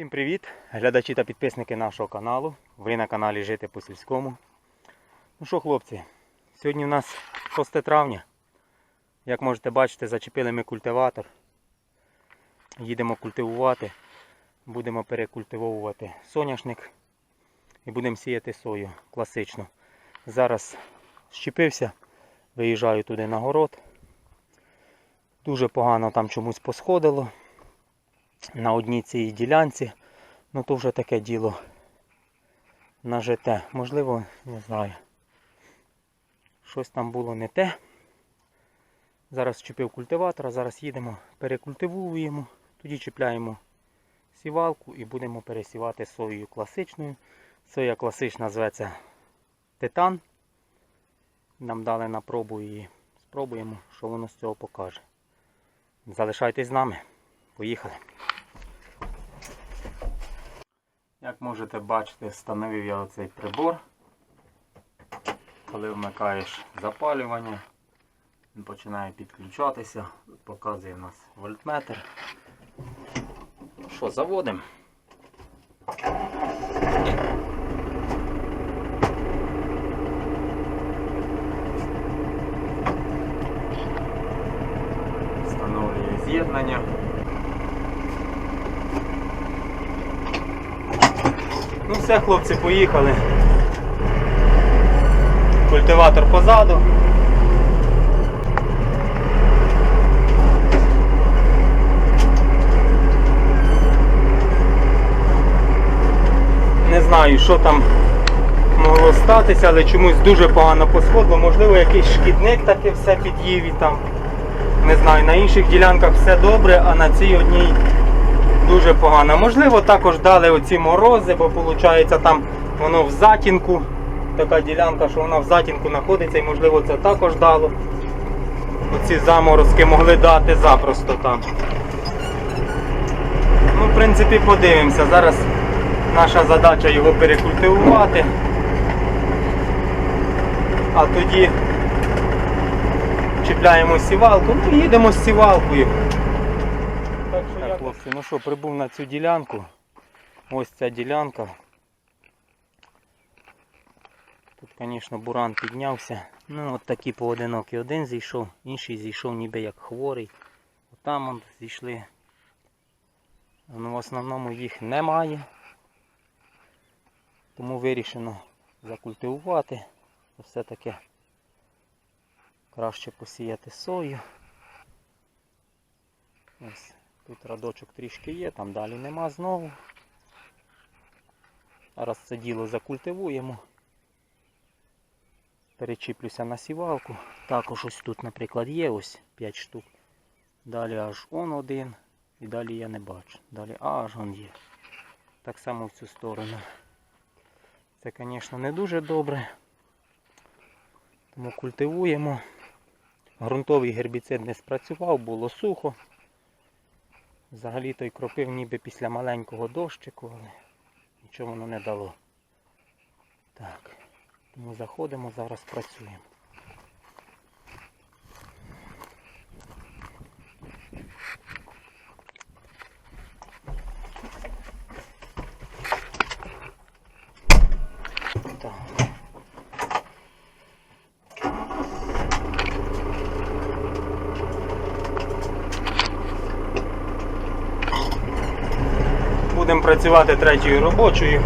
Всім привіт, глядачі та підписники нашого каналу. Ви на каналі Жити по сільському. Ну що, хлопці, сьогодні у нас 6 травня. Як можете бачити, зачепили ми культиватор. Їдемо культивувати. Будемо перекультивовувати соняшник і будемо сіяти сою класично. Зараз щепився, виїжджаю туди на город. Дуже погано там чомусь посходило на одній цій ділянці. Ну то вже таке діло нажите. Можливо, не знаю. Щось там було не те. Зараз чіпив культиватора, зараз їдемо, перекультивуємо, тоді чіпляємо сівалку і будемо пересівати соєю класичною. Соя класична зветься титан. Нам дали на пробу і спробуємо, що воно з цього покаже. Залишайтесь з нами. Поїхали. Як можете бачити, встановив я оцей прибор. Коли вмикаєш запалювання, він починає підключатися. Тут показує у нас вольтметр. Що, заводимо? Ну все, хлопці, поїхали. Культиватор позаду. Не знаю, що там могло статися, але чомусь дуже погано посходило. Можливо, якийсь шкідник таки все під'їв і там. Не знаю, на інших ділянках все добре, а на цій одній дуже погано. Можливо, також дали оці морози, бо виходить там воно в затінку. Така ділянка, що вона в затінку знаходиться і можливо це також дало. Оці заморозки могли дати запросто там. Ну, в принципі, подивимося. Зараз наша задача його перекультивувати. А тоді чіпляємо сівалку, ну їдемо з сівалкою. Хлопці, ну що, прибув на цю ділянку. Ось ця ділянка. Тут, звісно, буран піднявся. Ну, от такі поодинокі. Один зійшов, інший зійшов ніби як хворий. Отам он зійшли. Ну, в основному їх немає. Тому вирішено закультивувати. Все-таки краще посіяти сою. Ось тут радочок трішки є, там далі нема знову. Зараз це діло закультивуємо. Перечіплюся на сівалку. Також ось тут, наприклад, є ось 5 штук. Далі аж он один. І далі я не бачу. Далі аж он є. Так само в цю сторону. Це, звісно, не дуже добре. Тому культивуємо. Грунтовий гербіцид не спрацював, було сухо. Взагалі той кропив ніби після маленького дощику, але нічого воно не дало. Так, тому заходимо, зараз працюємо. Будемо працювати третьою робочою.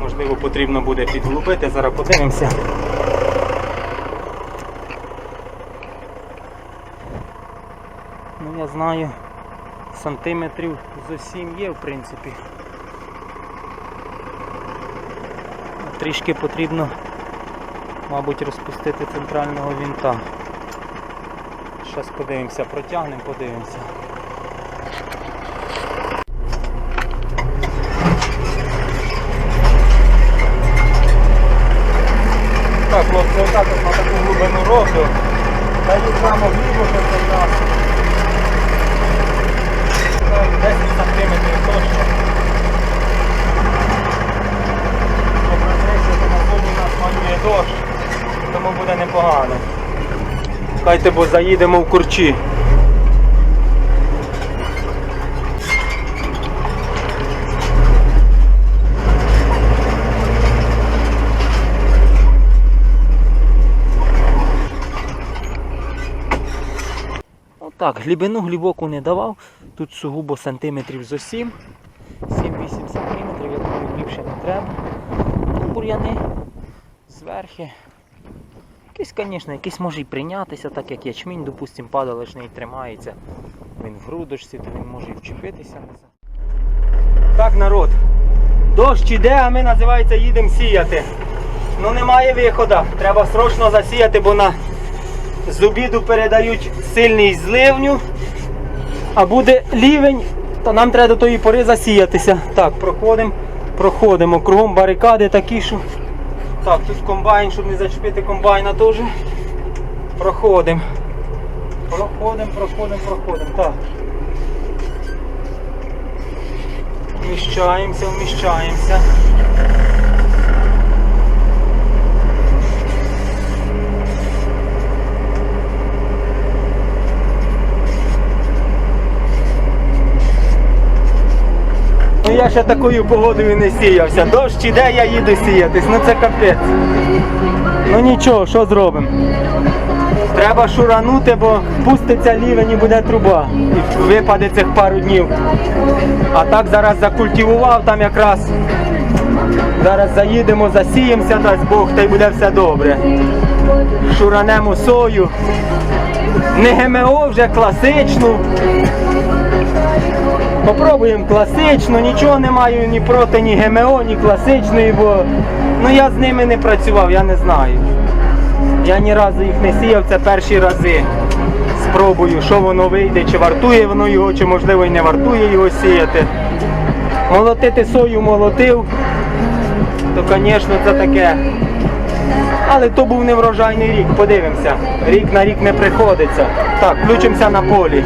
Можливо, потрібно буде підглубити, зараз подивимося. Ну, я знаю, сантиметрів зо 7 є, в принципі. Трішки потрібно, мабуть, розпустити центрального вінта. Зараз подивимося, протягнемо, подивимося. От на таку глибину роту. Даю прямо вліво ще це нас. 10 сантиметрів точно. Добре, що на сьогодні нас малює дощ, тому буде непогано. Хайте, бо заїдемо в курчі. Так, глибину глибоку не давав. Тут сугубо сантиметрів зо 7. 7-8 сантиметрів, я думаю, глибше не треба. Бур'яни зверхи. Якийсь, звісно, якийсь може і прийнятися, так як ячмінь, допустим, падалишний тримається. Він в грудочці, то він може і вчепитися. Так, народ. Дощ іде, а ми називається їдемо сіяти. Ну немає виходу. Треба срочно засіяти, бо на з обіду передають сильний зливню. А буде лівень, то нам треба до тої пори засіятися. Так, проходимо, проходимо. Кругом барикади такі, що. Так, тут комбайн, щоб не зачепити комбайна теж. Проходимо. Проходимо, проходимо, проходимо. Так. Вміщаємося, вміщаємося. Я ще такою погодою не сіявся. Дощ іде, я їду сіятись. Ну це капець. Ну нічого, що зробимо? Треба шуранути, бо пуститься лівень і буде труба. І випаде цих пару днів. А так зараз закультивував там якраз. Зараз заїдемо, засіємося, дасть Бог, та й буде все добре. Шуранемо сою. Не ГМО вже класичну. Попробуємо класичну, нічого не маю ні проти, ні ГМО, ні класичної, бо ну, я з ними не працював, я не знаю. Я ні разу їх не сіяв, це перші рази. Спробую, що воно вийде, чи вартує воно його, чи можливо і не вартує його сіяти. Молотити сою молотив, то звісно це таке. Але то був неврожайний рік, подивимося. Рік на рік не приходиться. Так, включимося на полі.